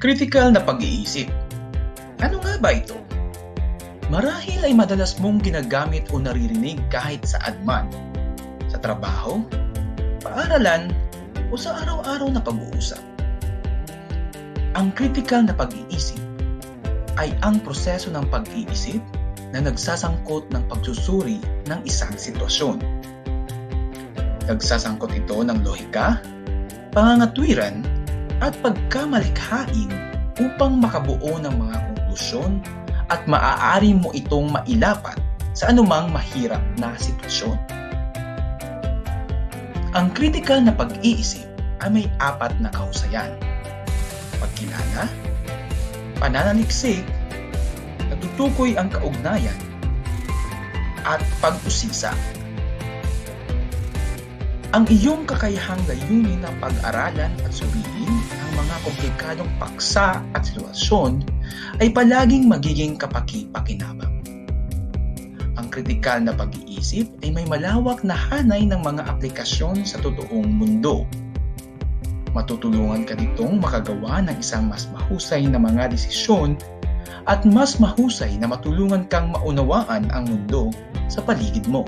Critical na pag-iisip. Ano nga ba ito? Marahil ay madalas mong ginagamit o naririnig kahit saan man. Sa trabaho, paaralan, o sa araw-araw na pag-uusap. Ang critical na pag-iisip ay ang proseso ng pag-iisip na nagsasangkot ng pagsusuri ng isang sitwasyon. Nagsasangkot ito ng lohika, pangangatwiran, at pagkamalikhain upang makabuo ng mga konklusyon at maaari mo itong mailapat sa anumang mahirap na sitwasyon. Ang critical na pag-iisip ay may apat na kahusayan. Pagkilala, pananaliksik, natutukoy ang kaugnayan, at pag-usisa. Ang iyong kakayahang layunin na pag-aralan at suriin komplikadong paksa at sitwasyon ay palaging magiging kapaki-pakinabang. Ang kritikal na pag-iisip ay may malawak na hanay ng mga aplikasyon sa totoong mundo. Matutulungan ka nitong makagawa ng isang mas mahusay na mga desisyon at mas mahusay na matulungan kang maunawaan ang mundo sa paligid mo.